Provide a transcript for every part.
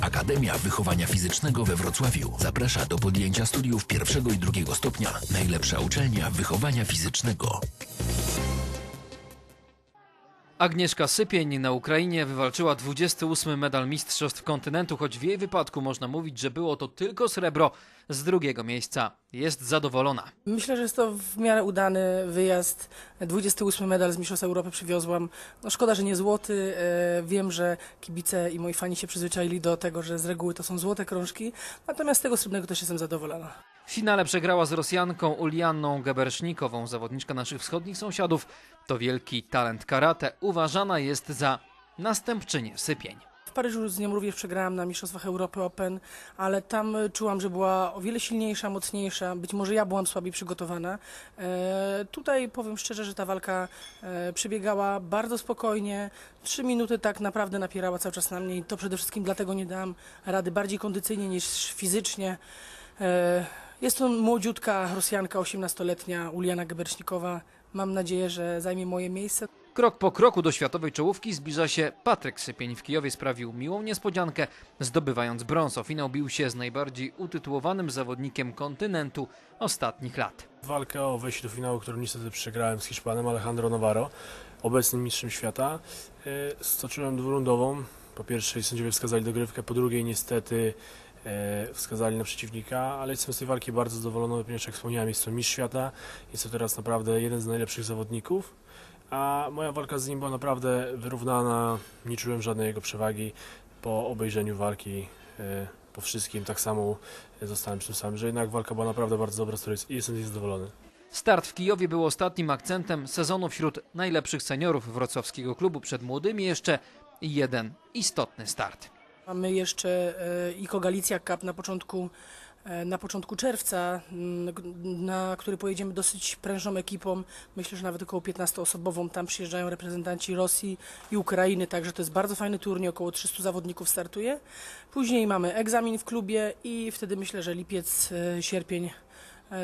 Akademia Wychowania Fizycznego we Wrocławiu zaprasza do podjęcia studiów pierwszego i drugiego stopnia. Najlepsza uczelnia wychowania fizycznego. Agnieszka Sypień na Ukrainie wywalczyła 28 medal Mistrzostw Kontynentu, choć w jej wypadku można mówić, że było to tylko srebro z drugiego miejsca. Jest zadowolona. Myślę, że jest to w miarę udany wyjazd. 28 medal z Mistrzostw Europy przywiozłam. No szkoda, że nie złoty. E, Wiem, że kibice i moi fani się przyzwyczaili do tego, że z reguły to są złote krążki. Natomiast z tego srebrnego też jestem zadowolona. W finale przegrała z Rosjanką Ulianną Gebersznikową, zawodniczka naszych wschodnich sąsiadów. To wielki talent karate, uważana jest za następczynię Sypień. W Paryżu z nią również przegrałam na Mistrzostwach Europy Open, ale tam e, czułam, że była o wiele silniejsza, mocniejsza. Być może ja byłam słabiej przygotowana. E, tutaj powiem szczerze, że ta walka e, przebiegała bardzo spokojnie. Trzy minuty tak naprawdę napierała cały czas na mnie i to przede wszystkim dlatego nie dałam rady bardziej kondycyjnie niż fizycznie. E, jest to młodziutka Rosjanka, 18-letnia Uliana Gebersznikowa. Mam nadzieję, że zajmie moje miejsce. Krok po kroku do światowej czołówki zbliża się Patryk Sypień. W Kijowie sprawił miłą niespodziankę, zdobywając brąz. O finał bił się z najbardziej utytułowanym zawodnikiem kontynentu ostatnich lat. Walkę o wejście do finału, którą niestety przegrałem z Hiszpanem Alejandro Navarro, obecnym mistrzem świata. E, Stoczyłem dwurundową. Po pierwszej sędziowie wskazali dogrywkę, po drugiej niestety wskazali na przeciwnika, ale jestem z tej walki bardzo zadowolony, ponieważ jak wspomniałem jest to mistrz świata, jest to teraz naprawdę jeden z najlepszych zawodników, a moja walka z nim była naprawdę wyrównana, nie czułem żadnej jego przewagi po obejrzeniu walki. e, Po wszystkim tak samo zostałem przy tym samym, że jednak walka była naprawdę bardzo dobra, której jestem z niej zadowolony. Start w Kijowie był ostatnim akcentem sezonu wśród najlepszych seniorów wrocławskiego klubu. Przed młodymi jeszcze jeden istotny start. Mamy jeszcze e, Iko Galicja Cup na początku, e, na początku czerwca, m, g- na który pojedziemy dosyć prężną ekipą. Myślę, że nawet około 15-osobową. Tam przyjeżdżają reprezentanci Rosji i Ukrainy, także to jest bardzo fajny turniej, około 300 zawodników startuje. Później mamy egzamin w klubie i wtedy myślę, że lipiec, e, sierpień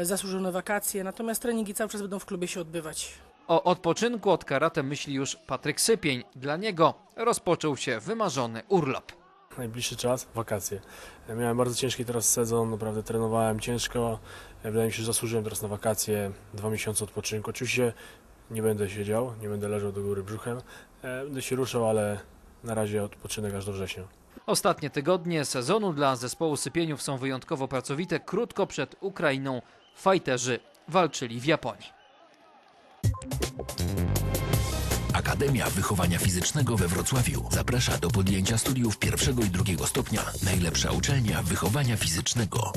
zasłużone wakacje, natomiast treningi cały czas będą w klubie się odbywać. O odpoczynku od karate myśli już Patryk Sypień. Dla niego rozpoczął się wymarzony urlop. Najbliższy czas wakacje. Miałem bardzo ciężki teraz sezon, naprawdę trenowałem ciężko. Wydaje mi się, że zasłużyłem teraz na wakacje, dwa miesiące odpoczynku. Oczywiście nie będę siedział, nie będę leżał do góry brzuchem. E, Będę się ruszał, ale na razie odpoczynek aż do września. Ostatnie tygodnie sezonu dla zespołu Sypieniów są wyjątkowo pracowite. Krótko przed Ukrainą fajterzy walczyli w Japonii. Akademia Wychowania Fizycznego we Wrocławiu zaprasza do podjęcia studiów pierwszego i drugiego stopnia. Najlepsza uczelnia wychowania fizycznego.